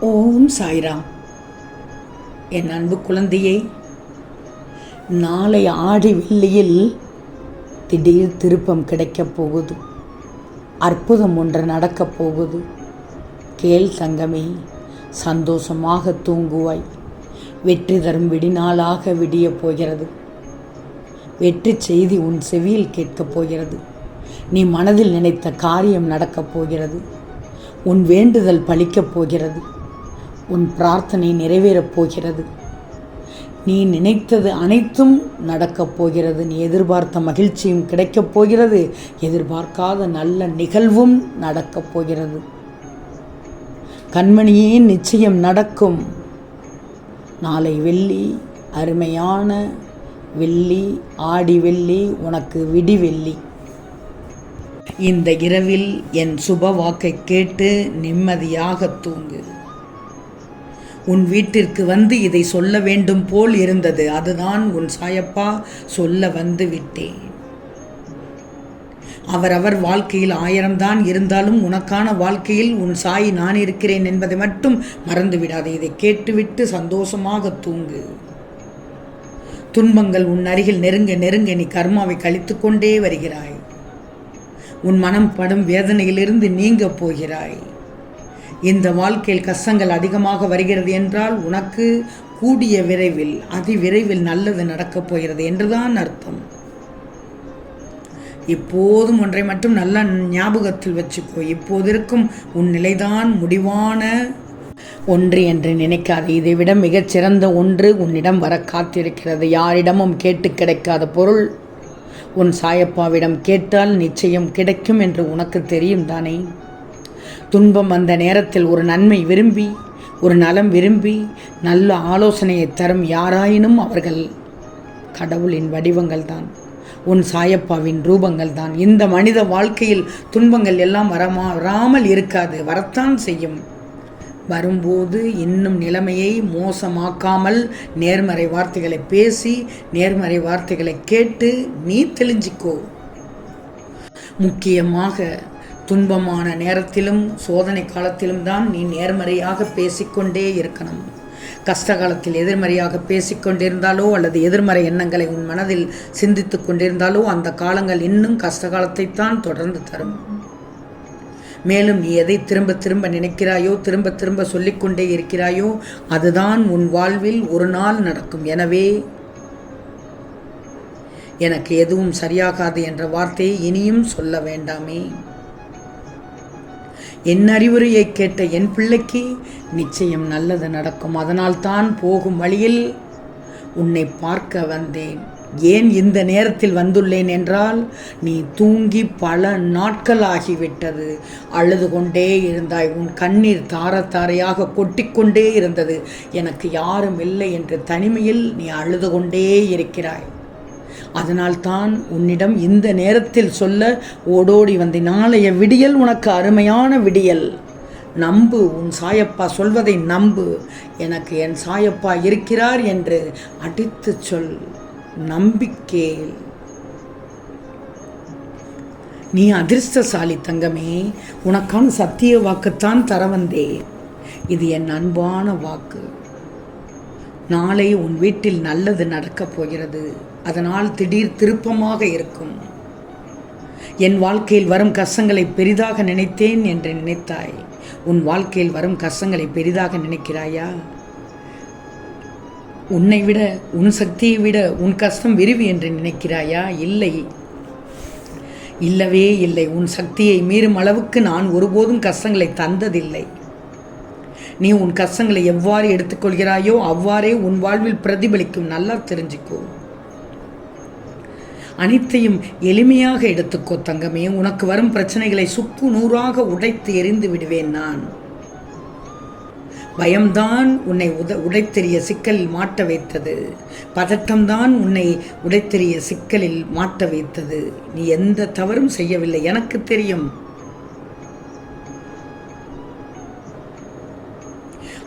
ஓம் சாய்ராம். என் அன்பு குழந்தையை நாளை ஆடி வெள்ளியில் திடீர் திருப்பம் கிடைக்கப் போகுது. அற்புதம் ஒன்று நடக்கப் போகுது. கேள் தங்கமே சந்தோஷமாக தூங்குவாய். வெற்றி தரும் விடிநாளாக விடியப் போகிறது. வெற்றி செய்தி உன் செவியில் கேட்கப் போகிறது. நீ மனதில் நினைத்த காரியம் நடக்கப் போகிறது. உன் வேண்டுதல் பலிக்கப் போகிறது. உன் பிரார்த்தனை நிறைவேறப் போகிறது. நீ நினைத்தது அனைத்தும் நடக்கப் போகிறது. நீ எதிர்பார்த்த மகிழ்ச்சியும் கிடைக்கப் போகிறது. எதிர்பார்க்காத நல்ல நிகழ்வும் நடக்கப் போகிறது. கண்மணியே நிச்சயம் நடக்கும். நாளை வெள்ளி அருமையான வெள்ளி ஆடி வெள்ளி உனக்கு விடி வெள்ளி. இந்த இரவில் என் சுப வாக்கை கேட்டு நிம்மதியாக தூங்கு. உன் வீட்டிற்கு வந்து இதை சொல்ல வேண்டும் போல் இருந்தது. அதுதான் உன் சாயப்பா சொல்ல வந்து விட்டேன். அவரவர் வாழ்க்கையில் ஆயிரம்தான் இருந்தாலும் உனக்கான வாழ்க்கையில் உன் சாய் நான் இருக்கிறேன் என்பதை மட்டும் மறந்துவிடாது. இதை கேட்டுவிட்டு சந்தோஷமாக தூங்கு. துன்பங்கள் உன் அருகில் நெருங்க நெருங்க நீ கர்மாவை கழித்து கொண்டே வருகிறாய். உன் மனம் படும் வேதனையிலிருந்து நீங்க போகிறாய். இந்த வாழ்க்கையில் கஷ்டங்கள் அதிகமாக வருகிறது என்றால் உனக்கு கூடிய விரைவில் அதி விரைவில் நல்லது நடக்கப் போகிறது என்றுதான் அர்த்தம். இப்போதும் ஒன்றை மட்டும் நல்ல ஞாபகத்தில் வச்சுக்கோ. இப்போது இருக்கும் உன் நிலைதான் முடிவான ஒன்று என்று நினைக்காது. இதைவிட மிகச்சிறந்த ஒன்று உன்னிடம் வர காத்திருக்கிறது. யாரிடமும் கேட்டு கிடைக்காத பொருள் உன் சாயப்பாவிடம் கேட்டால் நிச்சயம் கிடைக்கும் என்று உனக்கு தெரியும் தானே? துன்பம் அந்த நேரத்தில் ஒரு நன்மை விரும்பி ஒரு நலம் விரும்பி நல்ல ஆலோசனையை தரும் யாராயினும் அவர்கள் கடவுளின் வடிவங்கள் தான் உன் சாயப்பாவின் ரூபங்கள் தான். இந்த மனித வாழ்க்கையில் துன்பங்கள் எல்லாம் வரமா வராமல் இருக்காது வரத்தான் செய்யும். வரும்போது இன்னும் நிலைமையை மோசமாக்காமல் நேர்மறை வார்த்தைகளை பேசி நேர்மறை வார்த்தைகளை கேட்டு நீ தெளிஞ்சிக்கோ. முக்கியமாக துன்பமான நேரத்திலும் சோதனை காலத்திலும் தான் நீ நேர்மறையாக பேசிக்கொண்டே இருக்கணும். கஷ்ட காலத்தில் எதிர்மறையாக பேசிக்கொண்டிருந்தாலோ அல்லது எதிர்மறை எண்ணங்களை உன் மனதில் சிந்தித்து கொண்டிருந்தாலோ அந்த காலங்கள் இன்னும் கஷ்ட காலத்தைத்தான் தொடர்ந்து தரும். மேலும் நீ எதை திரும்ப திரும்ப நினைக்கிறாயோ திரும்ப திரும்ப சொல்லிக்கொண்டே இருக்கிறாயோ அதுதான் உன் வாழ்வில் ஒரு நாள் நடக்கும். எனவே எனக்கு எதுவும் சரியாகாது என்ற வார்த்தையை இனியும் சொல்ல வேண்டாமே. என் அறிவுரையை கேட்ட என் பிள்ளைக்கு நிச்சயம் நல்லது நடக்கும். அதனால் தான் போகும் வழியில் உன்னை பார்க்க வந்தேன். ஏன் இந்த நேரத்தில் வந்துள்ளேன் என்றால் நீ தூங்கி பல நாட்கள் ஆகிவிட்டது. அழுது கொண்டே இருந்தாய். உன் கண்ணீர் தார தாரையாக கொட்டிக்கொண்டே இருந்தது. எனக்கு யாரும் இல்லை என்று தனிமையில் நீ அழுது கொண்டே இருக்கிறாய். அதனால்தான் உன்னிடம் இந்த நேரத்தில் சொல்ல ஓடோடி வந்த நாளைய விடியல் உனக்கு அருமையான விடியல். நம்பு உன் சாயப்பா சொல்வதை நம்பு. எனக்கு என் சாயப்பா இருக்கிறார் என்று அடித்து சொல். நம்பிக்கை. நீ அதிர்ஷ்டசாலி தங்கமே உனக்கான சத்திய வாக்குத்தான் தர வந்தேன் இது என் அன்பான வாக்கு. நாளை உன் வீட்டில் நல்லது நடக்கப் போகிறது. அதனால் திடீர் திருப்பமாக இருக்கும். என் வாழ்க்கையில் வரும் கஷ்டங்களை பெரிதாக நினைத்தேன் என்று நினைத்தாய். உன் வாழ்க்கையில் வரும் கஷ்டங்களை பெரிதாக நினைக்கிறாயா? உன்னை விட உன் சக்தியை விட உன் கஷ்டம் விரிவு என்று நினைக்கிறாயா? இல்லை. இல்லவே இல்லை. உன் சக்தியை மீறும் அளவுக்கு நான் ஒருபோதும் கஷ்டங்களை தந்ததில்லை. நீ உன் கஷ்டங்களை எவ்வாறு எடுத்துக்கொள்கிறாயோ அவ்வாறே உன் வாழ்வில் பிரதிபலிக்கும். நல்லா தெரிஞ்சுக்கோ. அனைத்தையும் எளிமையாக எடுத்துக்கோ தங்கமே. உனக்கு வரும் பிரச்சனைகளை சுக்கு நூறாக உடைத்து எரிந்து விடுவேன் நான். பயம்தான் உன்னை உத உடைத்தெறிய சிக்கலில் மாட்ட வைத்தது. பதட்டம்தான் உன்னை உடைத்தெறிய சிக்கலில் மாட்ட வைத்தது. நீ எந்த தவறும் செய்யவில்லை எனக்கு தெரியும்.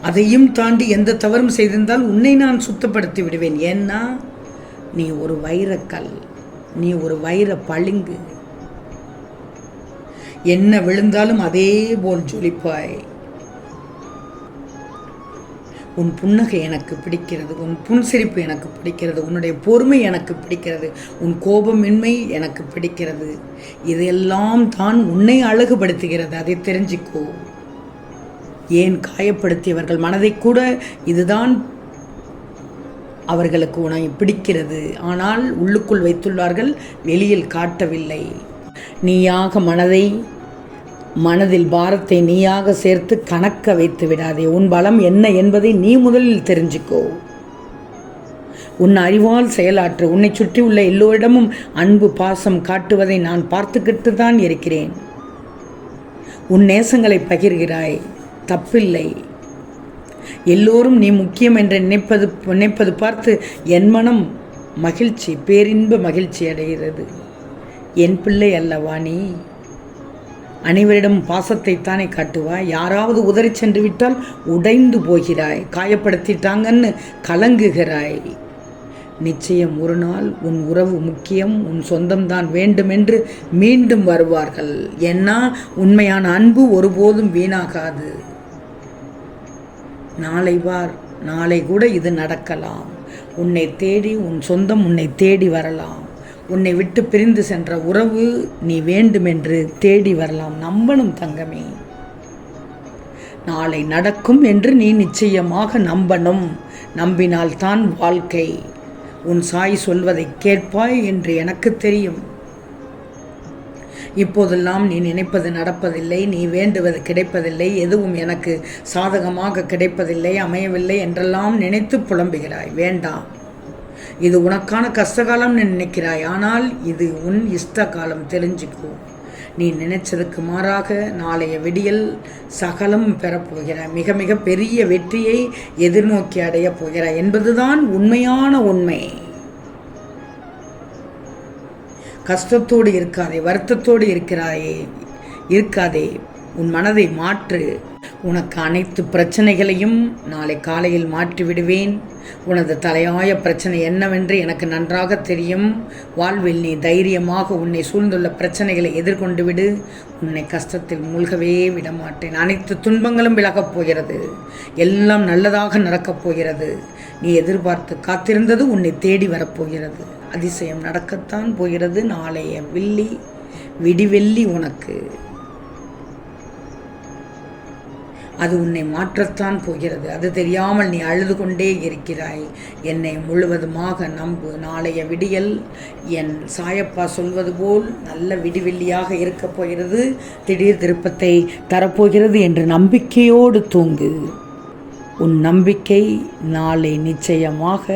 அதையும் தாண்டி எந்த தவறும் செய்திருந்தால் உன்னை நான் சுத்தப்படுத்தி விடுவேன். ஏன்னா நீ ஒரு வைரக்கல். நீ ஒரு வைர பளிங்கு. என்ன விழுந்தாலும் அதே போல் ஜொலிப்பாய். உன் புன்னகை எனக்கு பிடிக்கிறது உன் புன்சிரிப்பு எனக்கு பிடிக்கிறது உன்னுடைய பொறுமை எனக்கு பிடிக்கிறது உன் கோபமின்மை எனக்கு பிடிக்கிறது. இதெல்லாம் தான் உன்னை அழகுபடுத்துகிறது அதை தெரிஞ்சுக்கோ. ஏன் காயப்படுத்தியவர்கள் மனதை கூட இதுதான் அவர்களுக்கு உணவு பிடிக்கிறது. ஆனால் உள்ளுக்குள் வைத்துள்ளார்கள் வெளியில் காட்டவில்லை. நீயாக மனதை மனதில் பாரத்தை நீயாக சேர்த்து கணக்க வைத்து விடாதே. உன் பலம் என்ன என்பதை நீ முதலில் தெரிஞ்சுக்கோ. உன் அறிவால் செயலாற்று. உன்னை சுற்றியுள்ள எல்லோரிடமும் அன்பு பாசம் காட்டுவதை நான் பார்த்துக்கிட்டு தான் இருக்கிறேன். உன் நேசங்களை பகிர்கிறாய். தப்பில்லை. எல்லோரும் நீ முக்கியம் என்று நினைப்பது நினைப்பது பார்த்து என் மனம் மகிழ்ச்சி பேரின்ப மகிழ்ச்சி அடைகிறது. என் பிள்ளை அல்லவா நீ? அனைவரிடம் பாசத்தை தானே காட்டுவாய். யாராவது உதறி சென்று விட்டால் உடைந்து போகிறாய். காயப்படுத்திட்டாங்கன்னு கலங்குகிறாய். நிச்சயம் ஒரு நாள் உன் உறவு முக்கியம் உன் சொந்தம்தான் வேண்டுமென்று மீண்டும் வருவார்கள். ஏன்னா உண்மையான அன்பு ஒருபோதும் வீணாகாது. நாளை வார் நாளை கூட இது நடக்கலாம். உன்னை தேடி உன் சொந்தம் உன்னை தேடி வரலாம். உன்னை விட்டு பிரிந்து சென்ற உறவு நீ வேண்டுமென்று தேடி வரலாம். நம்பணும் தங்கமே. நாளை நடக்கும் என்று நீ நிச்சயமாக நம்பணும். நம்பினால்தான் வாழ்க்கை. உன் சாய் சொல்வதை கேட்பாய் என்று எனக்கு தெரியும். இப்போதெல்லாம் நீ நினைப்பது நடப்பதில்லை நீ வேண்டுவது கிடைப்பதில்லை எதுவும் எனக்கு சாதகமாக கிடைப்பதில்லை அமையவில்லை என்றெல்லாம் நினைத்து புலம்புகிறாய். வேண்டாம். இது உனக்கான கஷ்டகாலம் நினைக்கிறாய் ஆனால் இது உன் இஷ்ட காலம் தெரிஞ்சுக்கோ. நீ நினைச்சதுக்கு மாறாக நாளைய விடியல் சகலம் பெறப்போகிறாய் மிக மிக பெரிய வெற்றியை எதிர்நோக்கி அடையப் போகிறாய் என்பதுதான் உண்மையான உண்மை. கஷ்டத்தோடு இருக்காதே வருத்தத்தோடு இருக்கிறாயே இருக்காதே உன் மனதை மாற்று. உனக்கு அனைத்து பிரச்சனைகளையும் நாளை காலையில் மாற்றி விடுவேன். உனது தலையாய பிரச்சனை என்னவென்று எனக்கு நன்றாக தெரியும். வாழ்வில் நீ தைரியமாக உன்னை சூழ்ந்துள்ள பிரச்சனைகளை எதிர்கொண்டு விடு. உன்னை கஷ்டத்தில் மூழ்கவே விட மாட்டேன் அனைத்து துன்பங்களும் விலகப் போகிறது. எல்லாம் நல்லதாக நடக்கப் போகிறது. நீ எதிர்பார்த்து காத்திருந்தது உன்னை தேடி வரப்போகிறது அதிசயம் நடக்கத்தான் போகிறது நாளைய வில்லி விடிவெள்ளி உனக்கு. அது உன்னை மாற்றத்தான் போகிறது. அது தெரியாமல் நீ அழுது கொண்டே இருக்கிறாய். என்னை முழுவதுமாக நம்பு. நாளைய விடியல் என் சாயப்பா சொல்வது போல் நல்ல விடிவெள்ளியாக இருக்கப் போகிறது. திடீர் திருப்பத்தை தரப்போகிறது என்று நம்பிக்கையோடு தூங்கு. உன் நம்பிக்கை நாளை நிச்சயமாக